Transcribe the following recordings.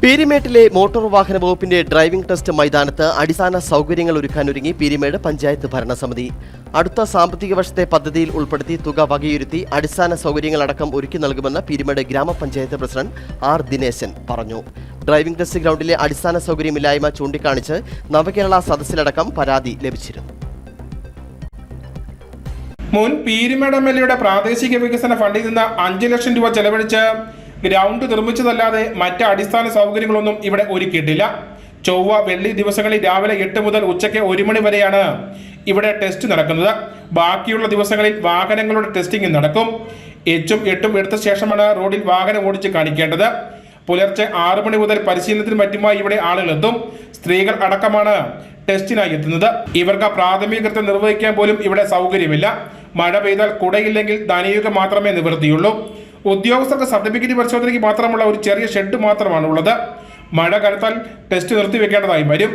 പീരിമേട്ടിലെ motor വാഹന വകുപ്പിന്റെ driving test മൈതാനത്ത് അടിസ്ഥാന സൗകര്യങ്ങൾ ഒരുക്കാനൊരുങ്ങി പീരിമേട് പഞ്ചായത്ത് ഭരണസമിതി. അടുത്ത സാമ്പത്തിക വർഷത്തെ പദ്ധതിയിൽ ഉൾപ്പെടുത്തി തുക വകയിരുത്തി അടിസ്ഥാന സൗകര്യങ്ങളടക്കം ഒരുക്കി നൽകുമെന്ന് പീരിമേട് ഗ്രാമപഞ്ചായത്ത് പ്രസിഡന്റ് ആർ ദിനേശൻ പറഞ്ഞു. ഡ്രൈവിംഗ് ടെസ്റ്റ് ഗ്രൗണ്ടിലെ അടിസ്ഥാന സൗകര്യമില്ലായ്മ ചൂണ്ടിക്കാണിച്ച് നവകേരള സദസ്സിലടക്കം പരാതി ലഭിച്ചിരുന്നു. മുൻ പീരിമേട് എം എൽ എയുടെ പ്രാദേശിക വികസന ഫണ്ടിൽ നിന്ന് അഞ്ചു ലക്ഷം രൂപ ചെലവഴിച്ച് ഗ്രൗണ്ട് നിർമ്മിച്ചതല്ലാതെ മറ്റ് അടിസ്ഥാന സൗകര്യങ്ങളൊന്നും ഇവിടെ ഒരുക്കിയിട്ടില്ല. ചൊവ്വ വെള്ളി ദിവസങ്ങളിൽ രാവിലെ എട്ട് മുതൽ ഉച്ചയ്ക്ക് ഒരു മണി വരെയാണ് ഇവിടെ ടെസ്റ്റ് നടക്കുന്നത്. ബാക്കിയുള്ള ദിവസങ്ങളിൽ വാഹനങ്ങളുടെ ടെസ്റ്റിംഗ് നടക്കും. എച്ചും എട്ടും എടുത്ത ശേഷമാണ് റോഡിൽ വാഹനം ഓടിച്ച് കാണിക്കേണ്ടത്. പുലർച്ചെ ആറു മണി മുതൽ പരിശീലനത്തിന് മറ്റുമായി ഇവിടെ ആളുകളെത്തും സ്ത്രീകൾ അടക്കമാണ് ടെസ്റ്റിനായി എത്തുന്നത്. ഇവർക്ക് പ്രാഥമിക കൃത്യം നിർവഹിക്കാൻ പോലും ഇവിടെ സൗകര്യമില്ല. മഴ പെയ്താൽ കുടയില്ലെങ്കിൽ ധനിയുക മാത്രമേ നിവൃത്തിയുള്ളൂ. ഉദ്യോഗസ്ഥർക്ക് സർട്ടിഫിക്കറ്റ് പരിശോധനയ്ക്ക് മാത്രമുള്ള ഒരു ചെറിയ ഷെഡ് മാത്രമാണ് ഉള്ളത് മഴ കനത്താൽ ടെസ്റ്റ് നിർത്തിവെക്കേണ്ടതായി വരും.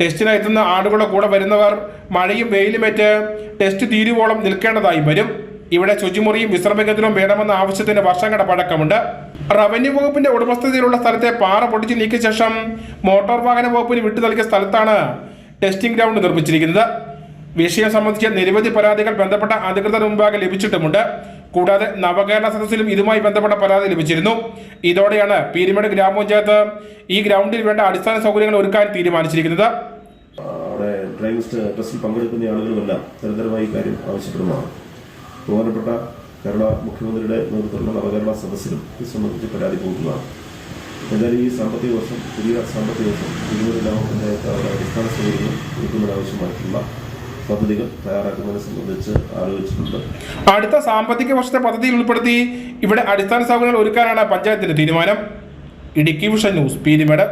ടെസ്റ്റിന് എത്തുന്ന ആളുകളുടെ കൂടെ വരുന്നവർ മഴയും വെയിലുമേറ്റ് ടെസ്റ്റ് തീരുവോളം നിൽക്കേണ്ടതായി വരും. ഇവിടെ ശുചിമുറിയും വിശ്രമകേന്ദ്രവും വേണമെന്ന ആവശ്യത്തിന് വർഷങ്ങളുടെ പഴക്കമുണ്ട്. റവന്യൂ വകുപ്പിന്റെ ഉടമസ്ഥതയിലുള്ള സ്ഥലത്തെ പാറ പൊടിച്ച് നീക്കിയ ശേഷം മോട്ടോർ വാഹന വകുപ്പിന് വിട്ടു നൽകിയ സ്ഥലത്താണ് ടെസ്റ്റിംഗ് ഗ്രൗണ്ട് നിർമ്മിച്ചിരിക്കുന്നത്. വിഷയം സംബന്ധിച്ച് നിരവധി പരാതികൾ ബന്ധപ്പെട്ട അധികൃതർ മുമ്പാകെ ലഭിച്ചിട്ടുമുണ്ട്. കൂടാതെ നവകേരള സദസ്സിലും ഇതുമായി ബന്ധപ്പെട്ട പരാതി ലഭിച്ചിരുന്നു. ഇതോടെയാണ് പീരിമേട് ഗ്രാമപഞ്ചായത്ത് ഈ ഗ്രൗണ്ടിൽ വേണ്ട അടിസ്ഥാന സൗകര്യങ്ങൾ ഒരുക്കാൻ തീരുമാനിച്ചിരിക്കുന്നത്. അവിടെ ഡ്രൈവിംഗ് ടെസ്റ്റ്- ടെസ്റ്റിൽ പങ്കെടുക്കുന്ന ആളുകളുമെല്ലാം നിരന്തരമായി കാര്യം ആവശ്യപ്പെടുന്നതാണ്. ബഹുമാനപ്പെട്ട കേരള മുഖ്യമന്ത്രിയുടെ നേതൃത്വത്തിലുള്ള നവകേരള സദസ്സിലും ഇത് സംബന്ധിച്ച് പരാതി പോകുന്നതാണ് എന്തായാലും ഈ സാമ്പത്തിക വർഷം പുതിയ സാമ്പത്തിക വർഷം ഇരുപത് ഗ്രാമപഞ്ചായത്ത് അവരുടെ അടിസ്ഥാന സൗകര്യങ്ങൾ ഒരുക്കുന്നതിനാവശ്യമായിട്ടുള്ള പദ്ധതികൾ തയ്യാറാക്കുന്നതിനെ സംബന്ധിച്ച് ആലോചിച്ചിട്ടുണ്ട്. അടുത്ത സാമ്പത്തിക വർഷത്തെ പദ്ധതിയിൽ ഉൾപ്പെടുത്തി ഇവിടെ അടിസ്ഥാന സൗകര്യങ്ങൾ ഒരുക്കാനാണ് പഞ്ചായത്തിന്റെ തീരുമാനം. Idukki vision news Peermade.